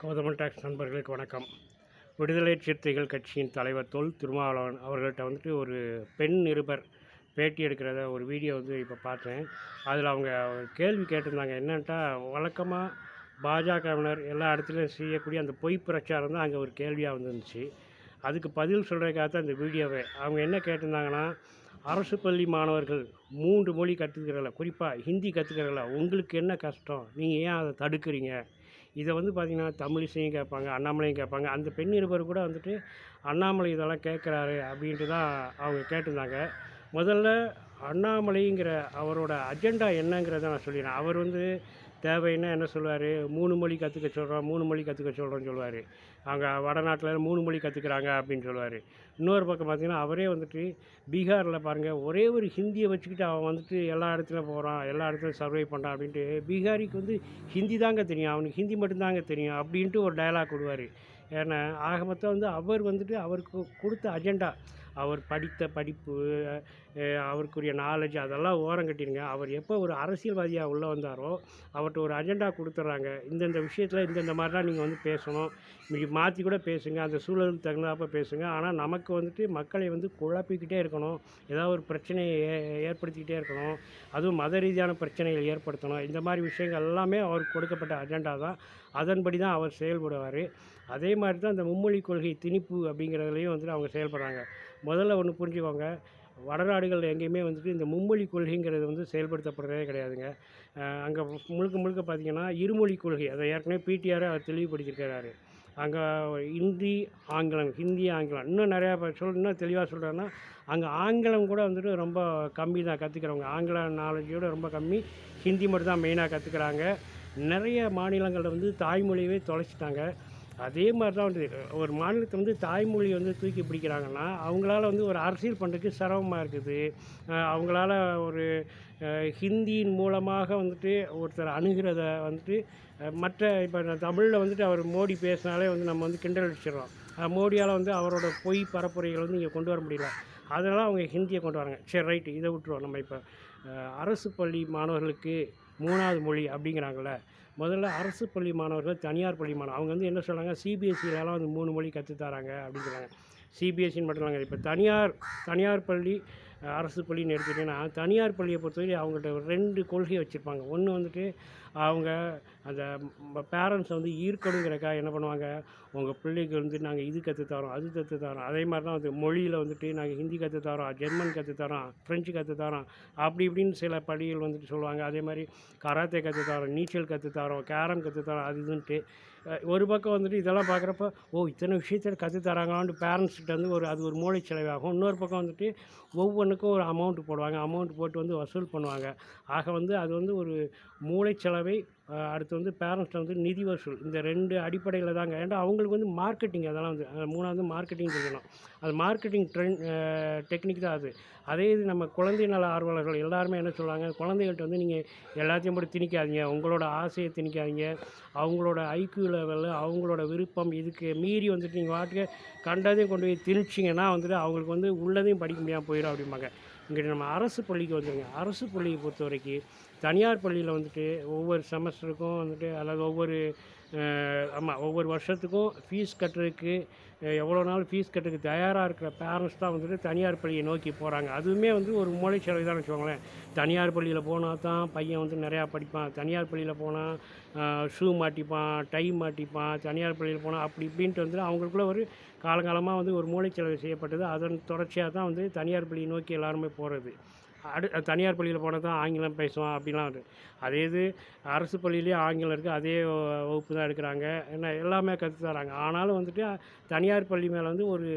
Gowthaman tax நண்பர்களுக்கு வணக்கம். விடுதலை சிறுத்தைகள் கட்சியின் தலைவர் தொல் திருமாவளவன் அவர்கள்ட்ட வந்துட்டு ஒரு பெண் நிருபர் பேட்டி எடுக்கிறத ஒரு வீடியோ வந்து இப்போ பார்த்தேன். அதில் அவங்க ஒரு கேள்வி கேட்டிருந்தாங்க. என்னன்ட்டா வழக்கமாக பாஜகவினர் எல்லா இடத்துலையும் செய்யக்கூடிய அந்த பொய் பிரச்சாரம் தான் அங்கே ஒரு கேள்வியாக வந்துருந்துச்சு. அதுக்கு பதில் சொல்கிறதுக்காக தான் இந்த வீடியோவே. அவங்க என்ன கேட்டிருந்தாங்கன்னா அரசு பள்ளி மாணவர்கள் மூன்று மொழி கற்றுக்கிறல குறிப்பாக ஹிந்தி கற்றுக்கிறல உங்களுக்கு என்ன கஷ்டம்? நீங்கள் ஏன் அதை தடுக்கிறீங்க? இதை வந்து பார்த்திங்கன்னா தமிழிசையும் கேட்பாங்க அண்ணாமலையும் கேட்பாங்க. அந்த பெண் நிருபர் கூட வந்துட்டு அண்ணாமலை இதெல்லாம் கேட்குறாரு அப்படின்ட்டு தான் அவங்க கேட்டிருந்தாங்க. முதல்ல அண்ணாமலைங்கிற அவரோட அஜெண்டா என்னங்கிறத நான் சொல்லிடுறேன். அவர் வந்து தேவைன்னா என்ன சொல்லுவார்? மூணு மொழி கற்றுக்க சொல்கிறோம் மூணு மொழி கற்றுக்க சொல்கிறோன்னு சொல்லுவார். அங்கே வடநாட்டில் மூணு மொழி கற்றுக்குறாங்க அப்படின்னு சொல்லுவார். இன்னொரு பக்கம் பார்த்திங்கன்னா அவரே வந்துட்டு பீகாரில் பாருங்கள் ஒரே ஒரு ஹிந்தியை வச்சுக்கிட்டு அவன் வந்துட்டு எல்லா இடத்துலையும் போகிறான் எல்லா இடத்துலையும் சர்வை பண்ணுறான் அப்படின்ட்டு பீகாரிக்கு வந்து ஹிந்தி தாங்க தெரியும் அவனுக்கு ஹிந்தி மட்டும்தாங்க தெரியும் அப்படின்ட்டு ஒரு டயலாக் விடுவார் ஏன்னா ஆக மொத்தம் வந்து அவர் வந்துட்டு அவருக்கு கொடுத்த அஜெண்டா அவர் படித்த படிப்பு அவருக்குரிய நாலேஜ் அதெல்லாம் ஓரம் கட்டிடுங்க. அவர் எப்போ ஒரு அரசியல்வாதியாக உள்ளே வந்தாரோ அவர்கிட்ட ஒரு அஜெண்டா கொடுத்துட்றாங்க இந்தந்த விஷயத்தில் இந்தந்த மாதிரிலாம் நீங்கள் வந்து பேசணும். இப்படி மாற்றி கூட பேசுங்க அந்த சூழலுக்கு தகுந்தாப்ப பேசுங்க. ஆனால் நமக்கு வந்துட்டு மக்களை வந்து குழப்பிக்கிட்டே இருக்கணும். ஏதாவது ஒரு பிரச்சனையை ஏ- ஏற்படுத்திக்கிட்டே இருக்கணும். அதுவும் மத ரீதியான பிரச்சனைகள் ஏற்படுத்தணும். இந்த மாதிரி விஷயங்கள் எல்லாமே அவருக்கு கொடுக்கப்பட்ட அஜெண்டா தான். அதன்படி தான் அவர் செயல்படுவார். அதே மாதிரி தான் இந்த மும்மொழி கொள்கை திணிப்பு அப்படிங்கிறதுலையும் வந்துட்டு அவங்க செயல்படுறாங்க. முதல்ல ஒன்று புரிஞ்சுக்கோங்க. வடநாடுகளில் எங்கேயுமே வந்துட்டு இந்த மும்மொழி கொள்கைங்கிறது வந்து செயல்படுத்தப்படுறதே கிடையாதுங்க. அங்கே முழுக்க முழுக்க பார்த்தீங்கன்னா இருமொழி கொள்கை அதை ஏற்கனவே பிடிஆர் அவர் தெளிவுபடுத்தியிருக்கிறாரு. அங்கே ஹிந்தி ஆங்கிலம் ஹிந்தி ஆங்கிலம் இன்னும் நிறையா சொல் இன்னும் தெளிவாக சொல்கிறேன்னா அங்கே ஆங்கிலம் கூட வந்துட்டு ரொம்ப கம்மி தான் கற்றுக்கிறவங்க ஆங்கில நாலேஜோடு ரொம்ப கம்மி. ஹிந்தி மட்டும் தான் மெயினாக கற்றுக்குறாங்க நிறைய மாநிலங்களில் வந்து தாய்மொழியவே தொலைச்சிட்டாங்க. அதே மாதிரி தான் வந்து ஒரு மாநிலத்தை வந்து தாய்மொழி வந்து தூக்கி பிடிக்கிறாங்கன்னா அவங்களால வந்து ஒரு அரசியல் பண்ணுறதுக்கு சிரமமாக இருக்குது. அவங்களால ஒரு ஹிந்தியின் மூலமாக வந்துட்டு ஒருத்தர் அணுகிறத வந்துட்டு மற்ற இப்போ தமிழில் வந்துட்டு அவர் மோடி பேசினாலே வந்து நம்ம வந்து கிண்டல் அடிச்சிடுறோம். மோடியால் வந்து அவரோட பொய் பரப்புரைகள் வந்து இங்கே கொண்டு வர முடியல. அதனால் அவங்க ஹிந்தியை கொண்டு வராங்க. சரி ரைட்டு இதை விட்டுருவோம் நம்ம இப்போ. அரசு பள்ளி மாணவர்களுக்கு மூணாவது மொழி அப்படிங்கிறாங்கள முதல்ல அரசு பள்ளி மாணவர்கள் தனியார் பள்ளி மாணவர் அவங்க வந்து என்ன சொல்கிறாங்க சிபிஎஸ்சிலலாம் வந்து மூணு மொழி கற்றுத் தராங்க சிபிஎஸ்சின்னு மட்டும் இல்லைங்க. இப்போ தனியார் தனியார் பள்ளி அரசு பள்ளின்னு எடுத்துக்கிட்டிங்கன்னா தனியார் பள்ளியை பொறுத்தவரை அவங்கள்ட்ட ரெண்டு கொள்கை வச்சுருப்பாங்க. ஒன்று வந்துட்டு அவங்க அந்த பேரண்ட்ஸை வந்து ஈர்க்கணுங்கிறக்காக என்ன பண்ணுவாங்க? உங்கள் பிள்ளைக்கு வந்து நாங்கள் இது கற்றுத் தரோம் அது கற்றுத் தரோம். அதே மாதிரி தான் வந்து மொழியில் வந்துட்டு நாங்கள் ஹிந்தி கற்றுத் தரோம் ஜெர்மன் கற்றுத்தரோம் ஃப்ரெஞ்சு கற்றுத் தரோம். அப்படி இப்படின்னு சில படிகள் வந்துட்டு சொல்லுவாங்க. அதே மாதிரி கராத்தே கற்றுத் தரோம் நீச்சல் கற்றுத்தரோம் கேரம் கற்றுத்தரோம் அது இதுன்ட்டு. ஒரு பக்கம் வந்துட்டு இதெல்லாம் பார்க்குறப்ப ஓ இத்தனை விஷயத்தில் கற்றுத் தராங்களான்ட்டு பேரண்ட்ஸ்கிட்ட வந்து ஒரு அது ஒரு மூளை செலவாகும். இன்னொரு பக்கம் வந்துட்டு ஒவ்வொன்றுக்கும் ஒரு அமௌண்ட் போடுவாங்க. அமௌண்ட் போட்டு வந்து வசூல் பண்ணுவாங்க. ஆக வந்து அது வந்து ஒரு மூளைச்சலவை அஹ் அடுத்து வந்து பேரண்ட்ஸில் வந்து நிதி வசூல். இந்த ரெண்டு அடிப்படையில் தாங்க. ஏன்னா அவங்களுக்கு வந்து மார்க்கெட்டிங் அதெல்லாம் வந்து மூணாவது மார்க்கெட்டிங் சொல்லணும். அது மார்க்கெட்டிங் ட்ரெண்ட் டெக்னிக் தான் அது. அதே இது நம்ம குழந்தை நல ஆர்வலர்கள் எல்லாருமே என்ன சொல்லுவாங்க குழந்தைகள்கிட்ட வந்து நீங்கள் எல்லாத்தையும் போட்டு திணிக்காதீங்க. உங்களோட ஆசையை திணிக்காதீங்க. அவங்களோட ஐக்யூ லெவலில் அவங்களோட விருப்பம் இதுக்கு மீறி வந்துட்டு நீங்கள் வாட்டுக்கு கண்டதையும் கொண்டு போய் திணிச்சிங்கன்னா வந்துட்டு அவங்களுக்கு வந்து உள்ளதையும் படிக்க முடியாமல் போயிடும் அப்படிம்பாங்க. இங்கிட்டு நம்ம அரசு பள்ளிக்கு வந்துருங்க. அரசு பள்ளியை பொறுத்த வரைக்கும் தனியார் பள்ளியில் வந்துட்டு ஒவ்வொரு செமஸ்டருக்கும் வந்துட்டு அல்லது ஒவ்வொரு ஆமாம் ஒவ்வொரு வருஷத்துக்கும் ஃபீஸ் கட்டுறதுக்கு எவ்வளோ நாள் ஃபீஸ் கட்டுறதுக்கு தயாராக இருக்கிற பேரண்ட்ஸ் தான் வந்துட்டு தனியார் பள்ளியை நோக்கி போகிறாங்க அதுவுமே வந்து ஒரு மூளை செலவு தான் வச்சுக்கோங்களேன். தனியார் பள்ளியில் போனால் தான் பையன் வந்து நிறையா படிப்பான். தனியார் பள்ளியில் போனால் ஷூ மாட்டிப்பான் டை மாட்டிப்பான். தனியார் பள்ளியில் போனால் அப்படி இப்படின்ட்டு வந்து அவங்களுக்குள்ள ஒரு காலங்காலமாக வந்து ஒரு மூளைச்செலவு செய்யப்பட்டது. அதன் தொடர்ச்சியாக தான் வந்து தனியார் பள்ளியை நோக்கி எல்லாருமே போகிறது அடு தனியார் பள்ளியில் போனால் தான் ஆங்கிலம் பேசுவான் அப்படிலாம் அதே இது அரசு பள்ளியிலேயே ஆங்கிலம் இருக்குது அதே வகுப்பு தான் எடுக்கிறாங்க. என்ன எல்லாமே கற்று தராங்க. ஆனாலும் வந்துட்டு தனியார் பள்ளி மேலே வந்து ஒரு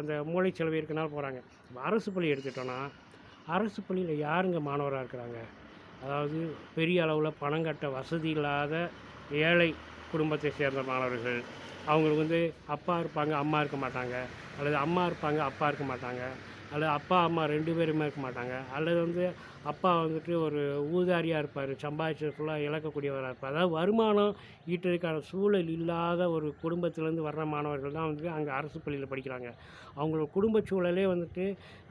அந்த மூளை செலவு இருக்கனால போகிறாங்க அரசு பள்ளி எடுத்துட்டோன்னா அரசு பள்ளியில் யாருங்க மாணவராக இருக்கிறாங்க? அதாவது பெரிய அளவில் பணம் கட்ட வசதி இல்லாத ஏழை குடும்பத்தை சேர்ந்த மாணவர்கள். அவங்களுக்கு வந்து அப்பா இருப்பாங்க அம்மா இருக்க மாட்டாங்க. அல்லது அம்மா இருப்பாங்க அப்பா இருக்க மாட்டாங்க. அல்லது அப்பா அம்மா ரெண்டு பேருமே இருக்க மாட்டாங்க. அல்லது வந்து அப்பா வந்துட்டு ஒரு ஊதாரியாக இருப்பார் சம்பாதிச்சது ஃபுல்லாக இழக்கக்கூடியவராக இருப்பார். அதாவது வருமானம் ஈட்டுறதுக்கான சூழல் இல்லாத ஒரு குடும்பத்திலேருந்து வர்ற மாணவர்கள் தான் வந்துட்டு அங்கே அரசு பள்ளியில் படிக்கிறாங்க. அவங்களோட குடும்ப சூழலே வந்துட்டு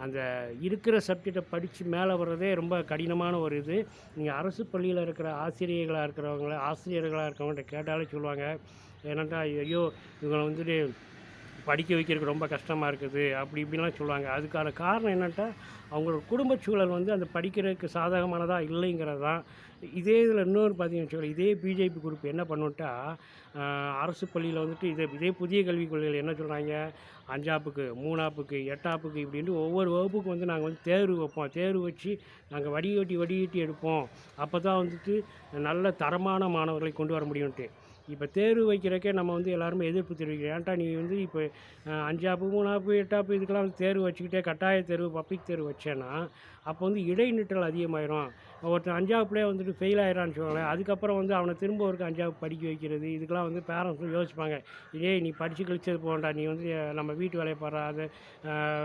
அந்த இருக்கிற சப்ஜெக்டை படித்து மேலே வர்றதே ரொம்ப கடினமான ஒரு இது. நீங்கள் அரசு பள்ளியில் இருக்கிற ஆசிரியர்களாக இருக்கிறவங்கள ஆசிரியர்களாக இருக்கிறவங்கள்ட்ட கேட்டாலே சொல்லுவாங்க ஏன்னாட்டா ஐயோ இவங்களை வந்துட்டு படிக்க வைக்கிறதுக்கு ரொம்ப கஷ்டமாக இருக்குது அப்படி இப்படிலாம் சொல்லுவாங்க. அதுக்கான காரணம் என்னட்டா அவங்களோட குடும்ப சூழல் வந்து அந்த படிக்கிறதுக்கு சாதகமானதாக இல்லைங்கிறது தான் இதே இதில் இன்னொரு பார்த்தீங்கன்னு சொல்ல இதே பிஜேபி குரூப் என்ன பண்ணுட்டா அரசு பள்ளியில் வந்துட்டு இதே இதே புதிய கல்விக் கொள்கையில் என்ன சொல்கிறாங்க அஞ்சாப்புக்கு மூணாப்புக்கு எட்டாப்புக்கு இப்படின்ட்டு ஒவ்வொரு வகுப்புக்கு வந்து நாங்கள் வந்து தேர்வு வைப்போம். தேர்வு வச்சு நாங்கள் வடிகட்டி வடிகட்டி எடுப்போம். அப்போ தான் வந்துட்டு நல்ல தரமான மாணவர்களை கொண்டு வர முடியும்ட்டு. இப்போ தேர்வு வைக்கிறக்கே நம்ம வந்து எல்லாருமே எதிர்ப்பு தெரிவிக்கிறோம். ஏன்டா நீ வந்து இப்போ அஞ்சாப்பு மூணாப்பு எட்டாப்பு இதுக்கெல்லாம் வந்து தேர்வு வச்சுக்கிட்டே கட்டாய தேர்வு பப்ளிக் தேர்வு வச்சேன்னா அப்போ வந்து இடைநிற்றல் அதிகமாயிரும். ஒருத்தன் அஞ்சாப்புலேயே வந்துட்டு ஃபெயில் ஆயிரான்னு சொல்லுவாங்களே அதுக்கப்புறம் வந்து அவனை திரும்ப ஒரு அஞ்சாப்பு படிக்க வைக்கிறது இதுக்கெல்லாம் வந்து பேரண்ட்ஸும் யோசிப்பாங்க. இதே நீ படித்து கழிச்சது போகண்டா நீ வந்து நம்ம வீட்டு வேலையை பாரு. அது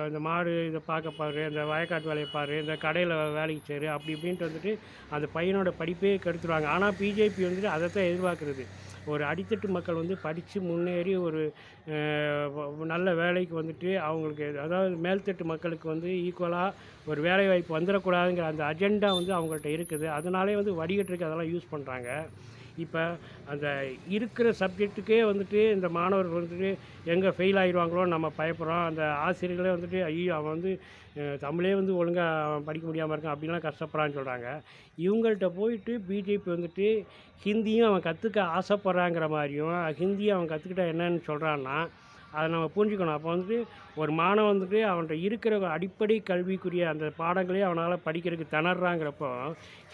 இந்த மாடு இதை பார்க்க பாரு. இந்த வயக்காட்டு வேலையை பாரு. இந்த கடையில் வேலைக்கு சேரு. அப்படி இப்படின்ட்டு வந்துட்டு அந்த பையனோட படிப்பே கெடுத்துருவாங்க. ஆனால் பிஜேபி வந்துட்டு அதை தான் எதிர்பார்க்குறது. ஒரு அடித்தட்டு மக்கள் வந்து படித்து முன்னேறி ஒரு நல்ல வேலைக்கு வந்துட்டு அவங்களுக்கு அதாவது மேல்தட்டு மக்களுக்கு வந்து ஈக்குவலாக ஒரு வேலைவாய்ப்பு வந்துடக்கூடாதுங்கிற அந்த அஜெண்டா வந்து அவங்கள்ட்ட இருக்குது. அதனாலே வந்து வடிகட்டுறதுக்கு அதெல்லாம் யூஸ் பண்ணுறாங்க இப்போ அந்த இருக்கிற சப்ஜெக்ட்டுக்கே வந்துட்டு இந்த மாணவர்கள் வந்துட்டு எங்கே ஃபெயில் ஆகிடுவாங்களோன்னு நம்ம பயப்படுறோம். அந்த ஆசிரியர்களே வந்துட்டு ஐயோ அவன் வந்து தமிழே வந்து ஒழுங்காக அவன் படிக்க முடியாமல் இருக்கான் அப்படின்லாம் கஷ்டப்படுறான்னு சொல்கிறாங்க இவங்கள்ட்ட போயிட்டு பிஜேபி வந்துட்டு ஹிந்தியும் அவன் கற்றுக்க ஆசைப்பட்றாங்கிற மாதிரியும் ஹிந்தியை அவன் கற்றுக்கிட்டா என்னன்னு சொல்கிறான்னா அதை நம்ம புரிஞ்சுக்கணும். அப்போ வந்துட்டு ஒரு மாணவன் வந்துட்டு அவன்கிட்ட இருக்கிற அடிப்படை கல்விக்குரிய அந்த பாடங்களே அவனால் படிக்கிறதுக்கு திணறாங்கிறப்போ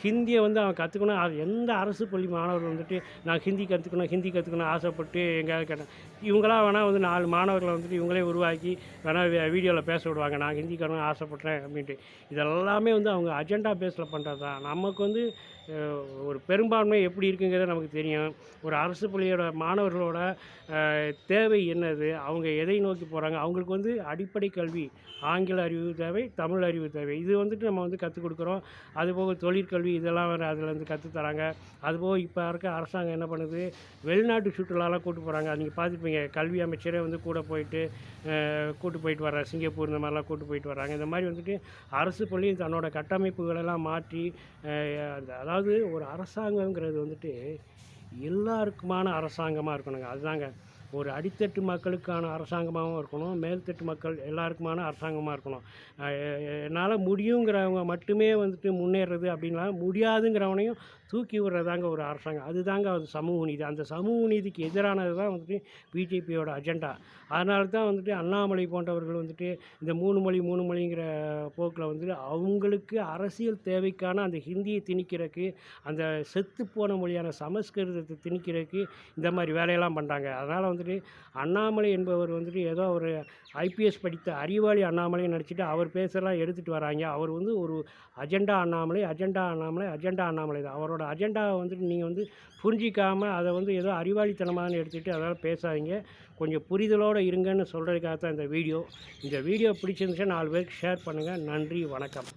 ஹிந்தியை வந்து அவன் கற்றுக்கணும் அது எந்த அரசு பள்ளி மாணவர் வந்துட்டு நான் ஹிந்தி கற்றுக்கணும் ஹிந்தி கற்றுக்கணும் ஆசைப்பட்டு எங்கேயாவது கேட்டேன். இவங்களாம் வேணால் வந்து நாலு மாணவர்களை வந்துட்டு இவங்களே உருவாக்கி வேணால் வீடியோவில் பேச விடுவாங்க. நான் ஹிந்தி கற்றுக்கணும் ஆசைப்பட்றேன் அப்படின்ட்டு. இதெல்லாமே வந்து அவங்க அஜெண்டா பேஸில் பண்ணுறது தான். நமக்கு வந்து ஒரு பெரும்பான்மை எப்படி இருக்குங்கிறத நமக்கு தெரியும். ஒரு அரசு பள்ளியோட மாணவர்களோட தேவை என்னது? அவங்க எதை நோக்கி போகிறாங்க அவங்களுக்கு வந்து அடிப்படை கல்வி ஆங்கில அறிவு தேவை தமிழ் அறிவு தேவை. இது வந்துட்டு நம்ம வந்து கற்றுக் கொடுக்குறோம். அதுபோக தொழிற்கல்வி இதெல்லாம் வேறு அதில் வந்து கற்றுத்தராங்க அதுபோக இப்போ இருக்க அரசாங்கம் என்ன பண்ணுது? வெளிநாட்டு சுற்றுலாலாம் கூட்டு போகிறாங்க நீங்கள் பார்த்துப்பீங்க கல்வி அமைச்சரே வந்து கூட போயிட்டு கூட்டு போயிட்டு வர்றாரு. சிங்கப்பூர் இந்த மாதிரிலாம் கூட்டு போயிட்டு வர்றாங்க. இந்த மாதிரி வந்துட்டு அரசு பள்ளி தன்னோட கட்டமைப்புகளெல்லாம் மாற்றி அந்த அதாவது ஒரு அரசாங்கங்கிறது வந்துட்டு எல்லாருக்குமான அரசாங்கமாக இருக்கணுங்க. அதுதாங்க. ஒரு அடித்தட்டு மக்களுக்கான அரசாங்கமாகவும் இருக்கணும் மேல்தட்டு மக்கள் எல்லாருக்குமான அரசாங்கமாக இருக்கணும். என்னால் முடியுங்கிறவங்க மட்டுமே வந்துட்டு முன்னேறது அப்படின்லாம் முடியாதுங்கிறவனையும் தூக்கி விடுறதாங்க ஒரு அரசாங்கம். அதுதாங்க அது சமூக நீதி. அந்த சமூக நீதிக்கு எதிரானது தான் வந்துட்டு பிஜேபியோட அஜெண்டா. அதனால தான் வந்துட்டு அண்ணாமலை போன்றவர்கள் வந்துட்டு இந்த மூணு மொழி மூணு மொழிங்கிற போக்கில் வந்துட்டு அவங்களுக்கு அரசியல் தேவைக்கான அந்த ஹிந்தியை திணிக்கிறதுக்கு அந்த செத்து போன மொழியான சமஸ்கிருதத்தை திணிக்கிறதுக்கு இந்த மாதிரி வேலையெல்லாம் பண்ணுறாங்க அதனால் வந்துட்டு அண்ணாமலை என்பவர் வந்துட்டு ஏதோ ஒரு ஐபிஎஸ் படித்த அறிவாளி அண்ணாமலை நினச்சிட்டு அவர் பேசலாம் எடுத்துகிட்டு வராங்க. அவர் வந்து ஒரு agenda Annamalai agenda Annamalai agenda Annamalai தான். அவரோட அஜெண்டாவை வந்துட்டு நீங்கள் வந்து புரிஞ்சிக்காமல் அதை வந்து ஏதோ அறிவாளித்தனமாக எடுத்துகிட்டு அதனால் பேசாதீங்க. கொஞ்சம் புரிதலோடு இருங்கன்னு சொல்கிறதுக்காக தான் இந்த வீடியோ. இந்த வீடியோ பிடிச்சிருந்துச்சுன்னா நாலு பேருக்கு ஷேர் பண்ணுங்கள் நன்றி வணக்கம்.